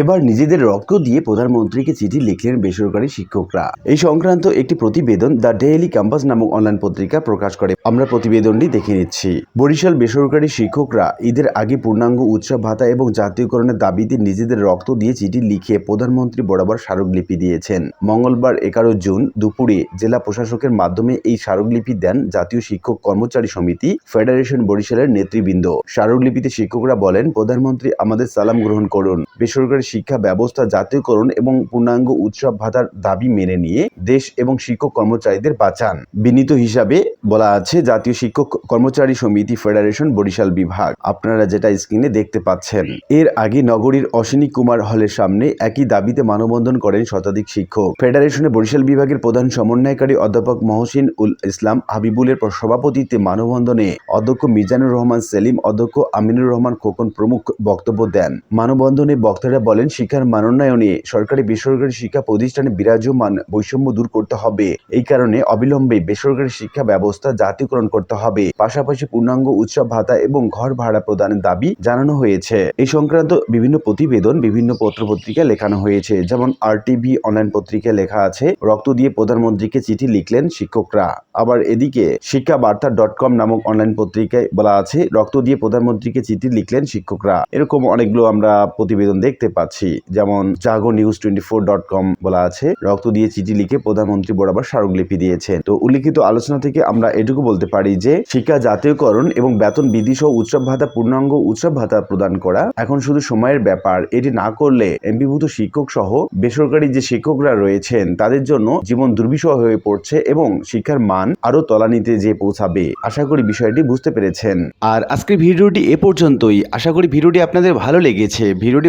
এবার নিজেদের রক্ত দিয়ে প্রধানমন্ত্রীকে চিঠি লিখলেন বেসরকারি শিক্ষকরা। এই সংক্রান্ত একটি প্রতিবেদন দ্য ডেইলি ক্যাম্পাস নামক অনলাইন পত্রিকা প্রকাশ করে। আমরা প্রতিবেদনটি দেখে নিচ্ছি। বরিশাল বেসরকারি শিক্ষকরা ঈদের আগে পূর্ণাঙ্গ উৎসব, ভাতা এবং জাতীয়করণের দাবিতে নিজেদের রক্ত দিয়ে চিঠি লিখে প্রধানমন্ত্রী বরাবর স্মারকলিপি দিয়েছেন। মঙ্গলবার এগারো জুন দুপুরে জেলা প্রশাসকের মাধ্যমে এই স্মারকলিপি দেন জাতীয় শিক্ষক কর্মচারী সমিতি, ফেডারেশন বরিশালের নেতৃবৃন্দ। স্মারকলিপিতে শিক্ষকরা বলেন, প্রধানমন্ত্রী আমাদের সালাম গ্রহণ করুন। বেসরকারি শিক্ষা ব্যবস্থা জাতীয়করণ এবং পূর্ণাঙ্গ উৎসব ভাতার দাবি মেনে নিয়ে দেশ এবং শিক্ষক কর্মচারীদের বাঁচান। বিনীত হিসাবে বলা আছে, জাতীয় শিক্ষক কর্মচারী সমিতি ফেডারেশন বরিশাল বিভাগ। আপনারা যেটা স্ক্রিনে দেখতে পাচ্ছেন, এর আগে নগরীর অশ্বিনী কুমার হলের সামনে একই দাবিতে মানববন্ধন করেন শতাধিক শিক্ষক। ফেডারেশনের বরিশাল বিভাগের প্রধান সমন্বয়কারী অধ্যাপক মহসিন উল ইসলাম হাবিবুলের সভাপতিত্বে মানববন্ধনে অধ্যক্ষ মিজানুর রহমান সেলিম, অধ্যক্ষ আমিনুর রহমান খোকন প্রমুখ বক্তব্য দেন। মানববন্ধনে বক্তারা বলেন, শিক্ষার মানোন্নয়নে সরকারি বেসরকারি শিক্ষা প্রতিষ্ঠানে বিরাজমান বৈষম্য দূর করতে হবে। এই কারণে অবিলম্বে বেসরকারি শিক্ষা ব্যবস্থা জাতীয়করণ করতে হবে। পাশাপাশি পূর্ণাঙ্গ উৎসব ভাতা এবং ঘর ভাড়া প্রদানের দাবি জানানো হয়েছে। এই সংক্রান্ত বিভিন্ন প্রতিবেদন, বিভিন্ন পত্রপত্রিকায় লেখানো হয়েছে। যেমন আরটিভি অনলাইন পত্রিকায় লেখা আছে, রক্ত দিয়ে প্রধানমন্ত্রীকে চিঠি লিখলেন শিক্ষকরা। আবার এদিকে শিক্ষা বার্তা ডট কম নামক অনলাইন পত্রিকায় বলা আছে, রক্ত দিয়ে প্রধানমন্ত্রীকে চিঠি লিখলেন শিক্ষকরা। এরকম অনেকগুলো আমরা প্রতিবেদন দেখতে পাচ্ছি। যেমন Jago news twenty four dot com বলা আছে, রক্ত দিয়ে চিঠি লিখে প্রধানমন্ত্রী বরাবর স্মারকলিপি দিয়েছেন। তো উল্লিখিত আলোচনা থেকে আমরা এটুকু বলতে পারি যে, শিক্ষা, জাতীয়করণ এবং বেতন বৃদ্ধি সহ উৎসব ভাতা, পূর্ণাঙ্গ উৎসব ভাতা প্রদান করা এখন শুধু সময়ের ব্যাপার। এটি না করলে এমপিভূত শিক্ষক সহ বেসরকারি যে শিক্ষকরা রয়েছেন, তাদের জন্য জীবন দুর্বিষহ হয়ে পড়ছে এবং শিক্ষার মান আরও তলানিতে যে পৌঁছাবে। আশা করি বিষয়টি বুঝতে পেরেছেন। আর আজকের ভিডিওটি এ পর্যন্তই। আশা করি ভিডিওটি আপনাদের ভালো লেগেছে। ভিডিওটি